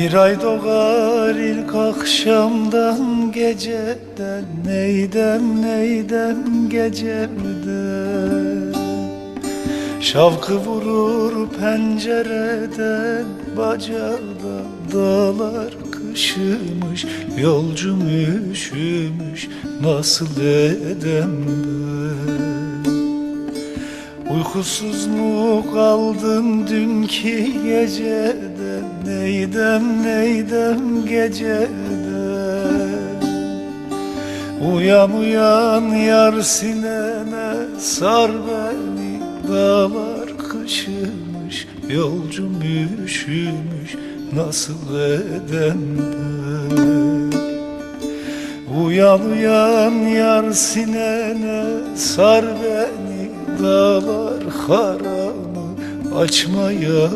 Bir ay doğar ilk akşamdan geceden Neydem neydem gecemden Şavkı vurur pencereden Bacadan dağlar kışımış Yolcum üşümüş nasıl edem ben Uykusuz mu kaldım dünkü geceden Neydem neydem geceden? Uyan uyan yar sinene sar beni Dağlar kışımış yolcum üşümüş Nasıl edem ben? Uyan uyan yar sinene sar beni Dağlar haramı açma yar